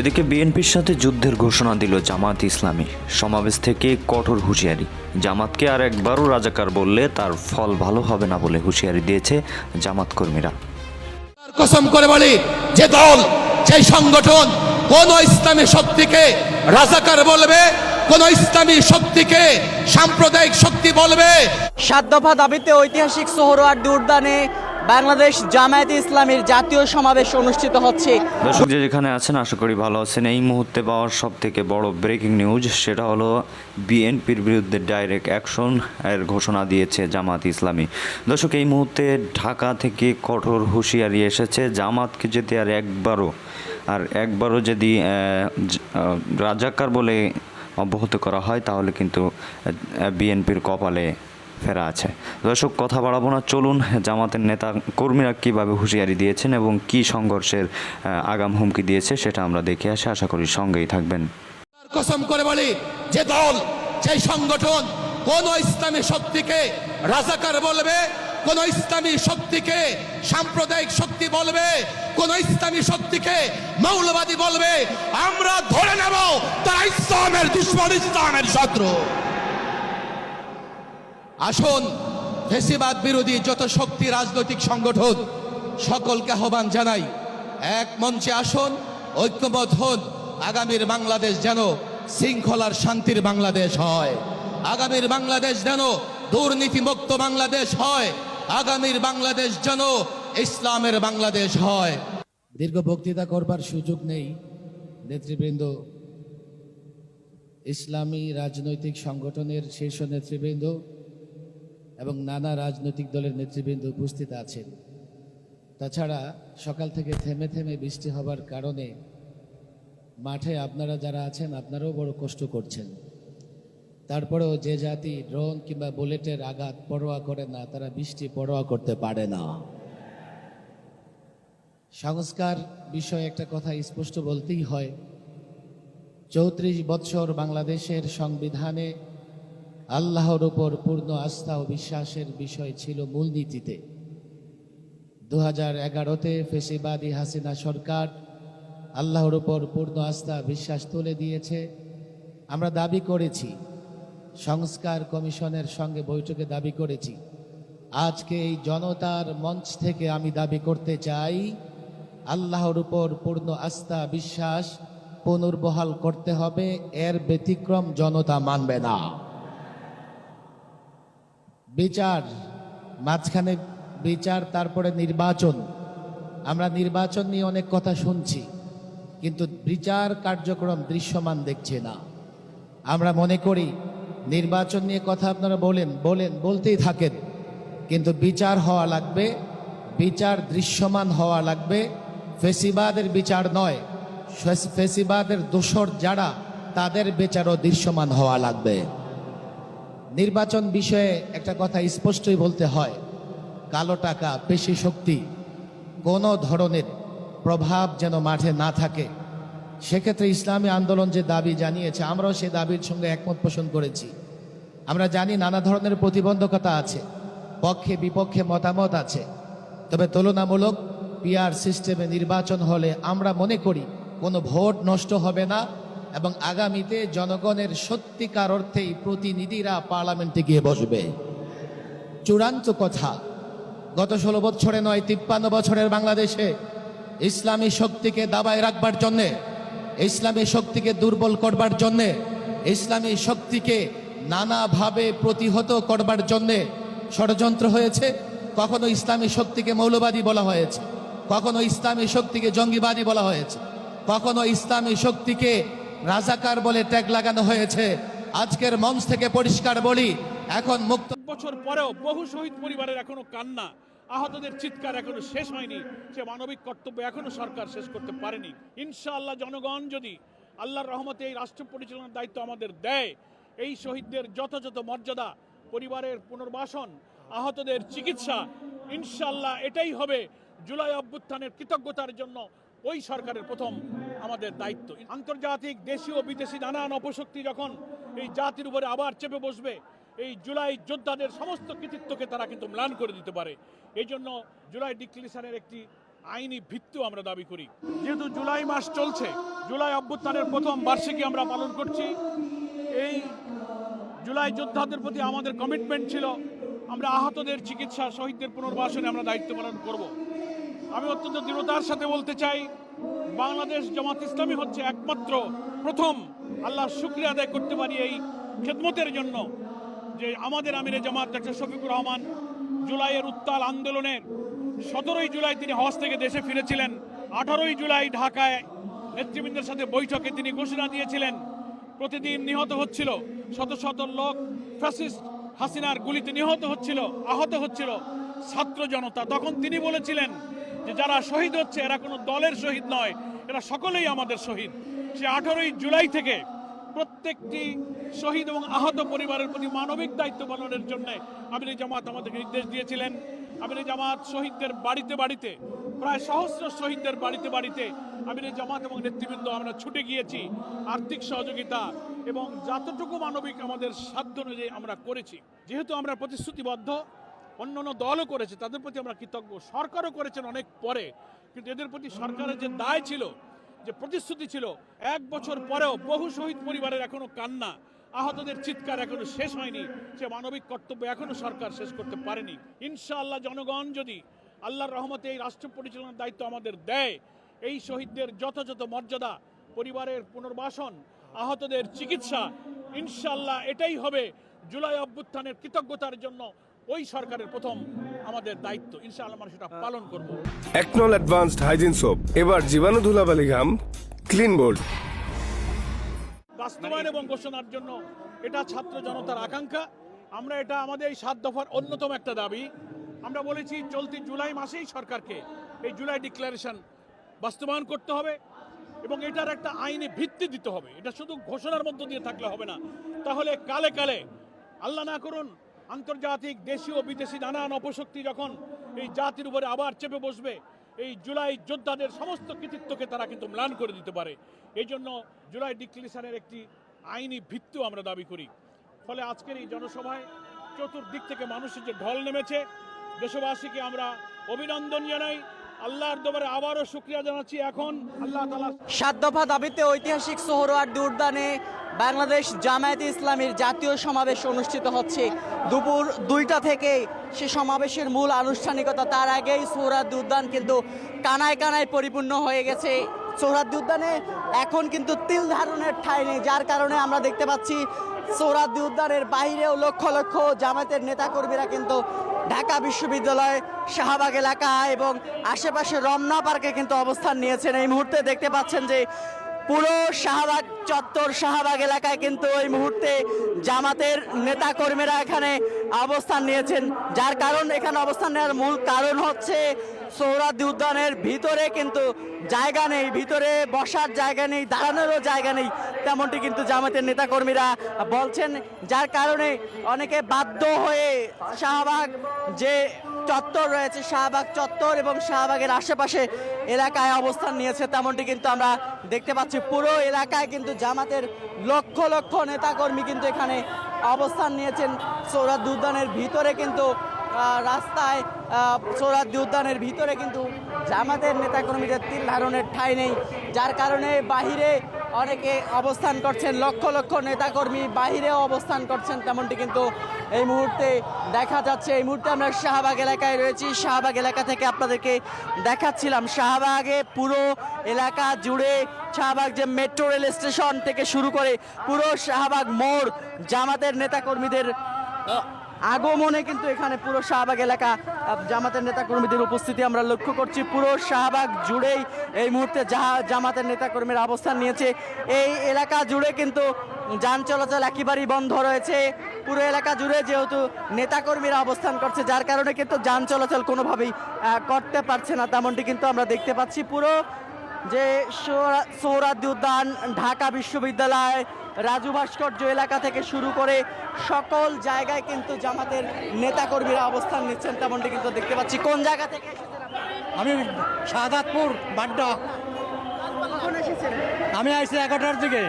এদিকে বিএনপির সাথে যুদ্ধের ঘোষণা দিল জামাত ইসলামী। সমাবেশ থেকে কঠোর হুঁশিয়ারি। জামাতকে আর একবারও রাজাকার বললে তার ফল ভালো হবে না বলে হুঁশিয়ারি দিয়েছে জামাত কর্মীরা। কসম করে বলি যে দল যে সংগঠন কোন ইসলামী শক্তিকে রাজাকার বলবে কোন ইসলামী শক্তিকে সাম্প্রদায়িক শক্তি বলবে? সাত দফা দাবিতে ঐতিহাসিক সোহরওয়ার্দী উদ্যানে বাংলাদেশ জামায়াতে ইসলামের জাতীয় সমাবেশ অনুষ্ঠিত হচ্ছে। দর্শক যে যেখানে আছেন, আশা করি ভালো আছেন। এই মুহূর্তে পাওয়ার সব থেকে বড় ব্রেকিং নিউজ সেটা হলো বিএনপির বিরুদ্ধে ডাইরেক্ট অ্যাকশন এর ঘোষণা দিয়েছে জামাত ইসলামী। দর্শক, এই মুহূর্তে ঢাকা থেকে কঠোর হুঁশিয়ারি এসেছে। জামাতকে যদি আর একবারও আর একবারও যদি রাজাকার বলে অব্যাহত করা হয়, তাহলে কিন্তু বিএনপির কপালে ফেরা আছে। দর্শক, কথা বাড়াবো না, চলুন জামাতের নেতা কর্মীরা কীভাবে হুঁশিয়ারি দিয়েছেন এবং কি সংঘর্ষের আগাম হুমকি দিয়েছে সেটা আমরা দেখে আসি। আশা করি সঙ্গেই থাকবেন। কসম করে বলি, যে দল, যে সংগঠন কোন ইসলামী শক্তিকে রাজাকার বলবে, কোন ইসলামী শক্তিকে সাম্প্রদায়িক শক্তি বলবে, কোন ইসলামী শক্তিকে মৌলবাদী বলবে, আমরা ধরে নেব তারা ইসলামের দুশ্মন, ইসলামের শত্রু। আসুন, ফেসিবাদ বিরোধী যত শক্তি রাজনৈতিক সংগঠন, সকলকে আহ্বান জানাই। এক মঞ্চে আসুন, ঐক্যবদ্ধ হন, আগামীর বাংলাদেশ যেন শৃঙ্খলার শান্তির বাংলাদেশ হয়। আগামীর বাংলাদেশ যেন দুর্নীতিমুক্ত বাংলাদেশ হয়। আগামীর বাংলাদেশ যেন ইসলামের বাংলাদেশ হয়। দীর্ঘ বক্তৃতা করবার সুযোগ নেই, নেতৃবৃন্দ। ইসলামী রাজনৈতিক সংগঠনের শীর্ষ নেতৃবৃন্দ এবং নানা রাজনৈতিক দলের নেতৃবৃন্দ উপস্থিত আছেন। তাছাড়া সকাল থেকে থেমে থেমে বৃষ্টি হবার কারণে মাঠে আপনারা যারা আছেন, আপনারাও বড় কষ্ট করছেন। তারপরেও যে জাতি ড্রোন কিংবা বুলেটের আঘাত পরোয়া করে না, তারা বৃষ্টি পরোয়া করতে পারে না। সংস্কার বিষয়ে একটা কথা স্পষ্ট বলতেই হয়, চৌত্রিশ বৎসর বাংলাদেশের সংবিধানে আল্লাহর উপর পূর্ণ আস্থা ও বিশ্বাসের বিষয় ছিল মূলনীতিতে। দু হাজার এগারোতে ফেসিবাদী হাসিনা সরকার আল্লাহর উপর পূর্ণ আস্থা বিশ্বাস তুলে দিয়েছে। আমরা দাবি করেছি, সংস্কার কমিশনের সঙ্গে বৈঠকে দাবি করেছি। আজকে এই জনতার মঞ্চ থেকে আমি দাবি করতে চাই, আল্লাহর উপর পূর্ণ আস্থা বিশ্বাস পুনর্বহাল করতে হবে, এর ব্যতিক্রম জনতা মানবে না। বিচার, মাঝখানে বিচার, তারপরে নির্বাচন। আমরা নির্বাচন নিয়ে অনেক কথা শুনছি, কিন্তু বিচার কার্যক্রম দৃশ্যমান দেখছে না। আমরা মনে করি, নির্বাচন নিয়ে কথা আপনারা বলেন বলেন, বলতেই থাকেন। কিন্তু বিচার হওয়া লাগবে, বিচার দৃশ্যমান হওয়া লাগবে। ফেসিবাদের বিচার নয়, ফেসিবাদের দোসর যারা, তাদের বিচারও দৃশ্যমান হওয়া লাগবে। নির্বাচন বিষয়ে একটা কথা স্পষ্টই বলতে হয়। কালো টাকা পেশি শক্তি। কোনো ধরনের প্রভাব যেন মাঠে না থাকে। সেক্ষেত্রে ইসলামী আন্দোলন যে দাবি জানিয়েছে, আমরাও সে দাবির সঙ্গে একমত পোষণ করেছি। আমরা জানি নানা ধরনের প্রতিবন্ধকতা আছে, পক্ষে বিপক্ষে মতামত আছে। তবে তুলনামূলক পিআর সিস্টেমে নির্বাচন হলে আমরা মনে করি, কোনো ভোট নষ্ট হবে না। এবং আগামীতে জনগণের সত্যিকার অর্থেই প্রতিনিধিরা পার্লামেন্টে গিয়ে বসবে। চূড়ান্ত কথা, গত ষোলো বছরে নয়, তিপ্পান্ন বছরের বাংলাদেশে ইসলামী শক্তিকে দাবায় রাখবার জন্যে, ইসলামী শক্তিকে দুর্বল করবার জন্যে, ইসলামী শক্তিকে নানাভাবে প্রতিহত করবার জন্যে ষড়যন্ত্র হয়েছে, কখনো ইসলামী শক্তিকে মৌলবাদী বলা হয়েছে, কখনো ইসলামী শক্তিকে জঙ্গিবাদী বলা হয়েছে, কখনো ইসলামী শক্তিকে রাজাকার বলে ট্যাগ লাগানো হয়েছে। আজকের মঞ্চ থেকে পরিষ্কার বলি, এখন মুক্ত বছর পরেও বহু শহীদ পরিবারের এখনও কান্না। আহতদের চিৎকার এখনও শেষ হয়নি। সে মানবিক কর্তব্য এখনও সরকার শেষ করতে পারেনি। ইনশাআল্লাহ জনগণ যদি আল্লাহর রহমতে এই রাষ্ট্র পরিচালনার দায়িত্ব আমাদের দেয়, এই শহীদদের যথাযথ মর্যাদা, পরিবারের পুনর্বাসন, আহতদের চিকিৎসা, ইনশাআল্লাহ এটাই হবে জুলাই অভ্যুত্থানের কৃতজ্ঞতার জন্য ওই সরকারের প্রথম আমাদের দায়িত্ব। আন্তর্জাতিক দেশীয় বিদেশি নানান অপশক্তি যখন এই জাতির উপরে আবার চেপে বসবে, এই জুলাই যোদ্ধাদের সমস্ত কৃতিত্বকে তারা কিন্তু ম্লান করে দিতে পারে। এই জন্য জুলাই ডিক্লিনেশনের একটি আইনি ভিত্তিও আমরা দাবি করি। যেহেতু জুলাই মাস চলছে, জুলাই অভ্যুত্থানের প্রথম বার্ষিকী আমরা পালন করছি। এই জুলাই যোদ্ধাদের প্রতি আমাদের কমিটমেন্ট ছিল, আমরা আহতদের চিকিৎসা, শহীদদের পুনর্বাসনে আমরা দায়িত্ব পালন করব। আমি অত্যন্ত দৃঢ়তার সাথে বলতে চাই, বাংলাদেশ জামাত ইসলামী হচ্ছে একমাত্র প্রথম আল্লাহ শুক্রিয়া আদায় করতে পারি এই খেদমতের জন্য যে আমাদের আমিরে জামাত ডাক্তার শফিকুর রহমান জুলাইয়ের উত্তাল আন্দোলনের সতেরোই জুলাই তিনি হজ থেকে দেশে ফিরেছিলেন, আঠারোই জুলাই ঢাকায় নেতৃবৃন্দের সাথে বৈঠকে তিনি ঘোষণা দিয়েছিলেন। প্রতিদিন নিহত হচ্ছিল শত শত লোক, ফ্যাসিস্ট হাসিনার গুলিতে নিহত হচ্ছিল, আহত হচ্ছিল ছাত্র জনতা। তখন তিনি বলেছিলেন যে যারা শহীদ হচ্ছে, এরা কোনো দলের শহীদ নয়, এরা সকলেই আমাদের শহীদ। সে আঠারোই জুলাই থেকে প্রত্যেকটি শহীদ এবং আহত পরিবারের প্রতি মানবিক দায়িত্ব পালনের জন্য আমির জামাত আমাদেরকে নির্দেশ দিয়েছিলেন। আমির জামাত শহীদদের বাড়িতে বাড়িতে, প্রায় সহস্র শহীদদের বাড়িতে বাড়িতে আমির জামাত এবং নেতৃবৃন্দ আমরা ছুটে গিয়েছি আর্থিক সহযোগিতা এবং যতটুকু মানবিক আমাদের সাধ্য অনুযায়ী আমরা করেছি। যেহেতু আমরা প্রতিশ্রুতিবদ্ধ অন্য অন্য দলও করেছে, তাদের প্রতি আমরা কৃতজ্ঞ। সরকারও করেছেন অনেক পরে, কিন্তু এদের প্রতি সরকারের যে দায় ছিল, যে প্রতিশ্রুতি ছিল, এক বছর পরেও বহু শহীদ পরিবারের এখনও কান্না, আহতদের চিৎকার এখনও শেষ হয়নি, সে মানবিক কর্তব্য এখনও সরকার শেষ করতে পারেনি। ইনশাআল্লাহ জনগণ যদি আল্লাহর রহমতে এই রাষ্ট্র পরিচালনার দায়িত্ব আমাদের দেয়, এই শহীদদের যথাযথ মর্যাদা, পরিবারের পুনর্বাসন, আহতদের চিকিৎসা, ইনশাআল্লাহ এটাই হবে জুলাই অভ্যুত্থানের কৃতজ্ঞতার জন্য ওই সরকারের প্রথম আমাদের দায়িত্ব। ইনশাআল্লাহ আমরা সেটা পালন করব। একনল অ্যাডভান্সড হাইজিন সোপ এবার জীবাণু ধুলাবালি ঘাম ক্লিন বোল্ড বাস্তবায়ন এবং ঘোষণার জন্য এটা ছাত্র জনতার আকাঙ্ক্ষা। আমরা এটা আমাদের এই সাত দফার অন্যতম একটা দাবি। আমরা বলেছি চলতি জুলাই মাসেই সরকারকে এই জুলাই ডিক্লারেশন বাস্তবায়ন করতে হবে এবং এটার একটা আইনি ভিত্তি দিতে হবে। এটা শুধু ঘোষণার মধ্য দিয়ে থাকলে হবে না। তাহলে কালে কালে আল্লাহ না করুন আন্তর্জাতিক, দেশীয় বিদেশি নানান অপশক্তি যখন এই জাতির উপরে আবার চেপে বসবে, এই জুলাই যোদ্ধাদের সমস্ত কৃতিত্বকে তারা কিন্তু ম্লান করে দিতে পারে। এই জন্য জুলাই ডিক্লারেশনের একটি আইনি ভিত্তিও আমরা দাবি করি। ফলে আজকের এই জনসভায় চতুর্দিক থেকে মানুষের যে ঢল নেমেছে, দেশবাসীকে আমরা অভিনন্দন জানাই। আল্লাহর দরবারে আবারও শুক্রিয়া জানাচ্ছি। এখন আল্লাহ সাত দফা দাবিতে ঐতিহাসিক সোহরওয়ার্দী উদ্যানে বাংলাদেশ জামায়াতে ইসলামীর জাতীয় সমাবেশ অনুষ্ঠিত হচ্ছে দুপুর দুইটা থেকে। সে সমাবেশের মূল আনুষ্ঠানিকতা তার আগেই সোহরাওয়ার্দী উদ্যান কিন্তু কানায় কানায় পরিপূর্ণ হয়ে গেছে। সোহরাওয়ার্দী উদ্যানে এখন কিন্তু তিল ধারণের ঠাঁই নেই, যার কারণে আমরা দেখতে পাচ্ছি সোহরাওয়ার্দী উদ্যানের বাইরেও লক্ষ লক্ষ জামায়াতের নেতাকর্মীরা কিন্তু ঢাকা বিশ্ববিদ্যালয় শাহবাগ এলাকা এবং আশেপাশে রমনা পার্কে কিন্তু অবস্থান নিয়েছেন। এই মুহূর্তে দেখতে পাচ্ছেন যে পুরো শাহবাগ, চত্বর শাহবাগ এলাকায় কিন্তু এই মুহূর্তে জামাতের নেতাকর্মীরা এখানে অবস্থান নিয়েছেন। যার কারণ এখানে অবস্থান নেওয়ার মূল কারণ হচ্ছে সৌরাদি উদ্যানের ভিতরে কিন্তু জায়গা নেই, ভিতরে বসার জায়গা নেই, দাঁড়ানোরও জায়গা নেই, তেমনটি কিন্তু জামাতের নেতাকর্মীরা বলছেন। যার কারণে অনেকে বাধ্য হয়ে শাহবাগ যে চত্বর রয়েছে, শাহবাগ চত্বর এবং শাহবাগের আশেপাশে এলাকায় অবস্থান নিয়েছে তেমনটি কিন্তু আমরা দেখতে পাচ্ছি। পুরো এলাকায় কিন্তু জামাতের লক্ষ লক্ষ নেতাকর্মী কিন্তু এখানে অবস্থান নিয়েছেন। সৌরাদ্দি উদ্যানের ভিতরে কিন্তু রাস্তায় সৌরাদ্দি উদ্যানের ভিতরে কিন্তু জামাতের নেতাকর্মীদের তিল ধারণের ঠাঁই নেই। যার কারণে বাহিরে অনেকে অবস্থান করছেন, লক্ষ লক্ষ নেতাকর্মী বাহিরেও অবস্থান করছেন, তেমনটি কিন্তু এই মুহূর্তে দেখা যাচ্ছে। এই মুহূর্তে আমরা শাহবাগ এলাকায় রয়েছি। শাহবাগ এলাকা থেকে আপনাদেরকে দেখাচ্ছিলাম। শাহবাগে পুরো এলাকা জুড়ে শাহবাগ যে মেট্রো রেল স্টেশন থেকে শুরু করে পুরো শাহবাগ মোড় জামাতের নেতাকর্মীদের আগমনে কিন্তু এখানে পুরো শাহবাগ এলাকা জামাতের নেতাকর্মীদের উপস্থিতি আমরা লক্ষ্য করছি। পুরো শাহবাগ জুড়েই এই মুহূর্তে জামাতের নেতাকর্মীরা অবস্থান নিয়েছে। এই এলাকা জুড়ে কিন্তু যান চলাচল একেবারেই বন্ধ রয়েছে। পুরো এলাকা জুড়ে যেহেতু নেতাকর্মীরা অবস্থান করছে, যার কারণে কিন্তু যান চলাচল কোনোভাবেই করতে পারছে না, তেমনটি কিন্তু আমরা দেখতে পাচ্ছি। পুরো যে সোহরা- সোহরাদ্দি উদ্যান ঢাকা বিশ্ববিদ্যালয় রাজু ভাস্কর্য এলাকা থেকে শুরু করে সকল জায়গায় কিন্তু জামাতের নেতাকর্মীরা অবস্থান নিচ্ছেন তেমনটি কিন্তু দেখতে পাচ্ছি। কোন জায়গা থেকে আমি শাহাদাতপুর বাড্ডা। আমি আসছি এগারোটার দিকে?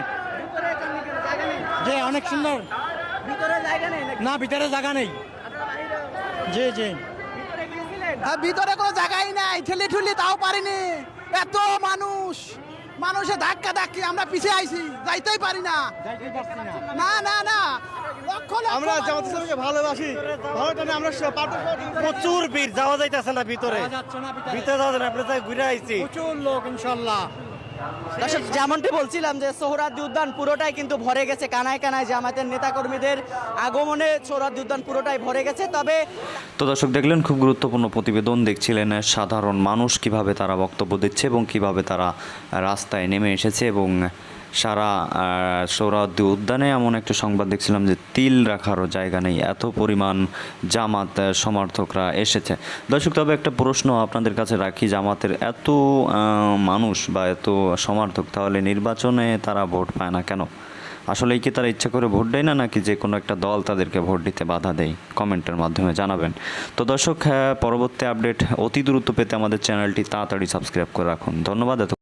যে অনেক সুন্দর। ভিতরে জায়গা নেই নাকি? না ভিতরে জায়গা নেই। জি জি। ভিতরে হ্যাঁ, ভিতরে কোনো জায়গাই নাই। ঠেলি ঠুলি তাও পারিনি। এত মানুষ। মানুষে ধাক্কা ধাক্কি আমরা পিছিয়ে আইছি যাইতেই পারি না। না। না না লক্ষ লক্ষ আমরা। জামাত ইসলামকে ভালোবাসি। ভালো টানে আমরা প্রচুর ভিড় যাওয়া যাইতেছে না ভিতরে। ভিতরে। যাওয়া যায় আপনি তাই ঘুরে আইছি। প্রচুর লোক ইনশাল্লাহ। দর্শক, যেমনটি বলছিলাম যে সোহরাদ্দি উদ্যান পুরোটাই কিন্তু ভরে গেছে, কানায় কানায় জামাতের নেতাকর্মীদের আগমনে সোহরাদ্দি উদ্যান পুরোটাই ভরে গেছে। তবে তো দর্শক, দেখলেন খুব গুরুত্বপূর্ণ প্রতিবেদন, দেখছিলেন সাধারণ মানুষ কীভাবে তারা বক্তব্য দিচ্ছে এবং কীভাবে তারা রাস্তায় নেমে এসেছে এবং সারা সৌরাদ্দি উদ্যানে এমন একটা সংবাদ দেখছিলাম যে তিল রাখারও জায়গা নেই। এত পরিমাণ জামাত সমর্থকরা এসেছে। দর্শক, তবে একটা প্রশ্ন আপনাদের কাছে রাখি, জামাতের এত মানুষ বা এত সমর্থক, তাহলে নির্বাচনে তারা ভোট পায় না কেন? আসলে কি তারা ইচ্ছা করে ভোট দেয় না, নাকি যে কোনো একটা দল তাদেরকে ভোট দিতে বাধা দেয়? কমেন্টের মাধ্যমে জানাবেন। তো দর্শক পরবর্তী আপডেট অতি দ্রুত পেতে আমাদের চ্যানেলটি তাড়াতাড়ি সাবস্ক্রাইব করে রাখুন। ধন্যবাদ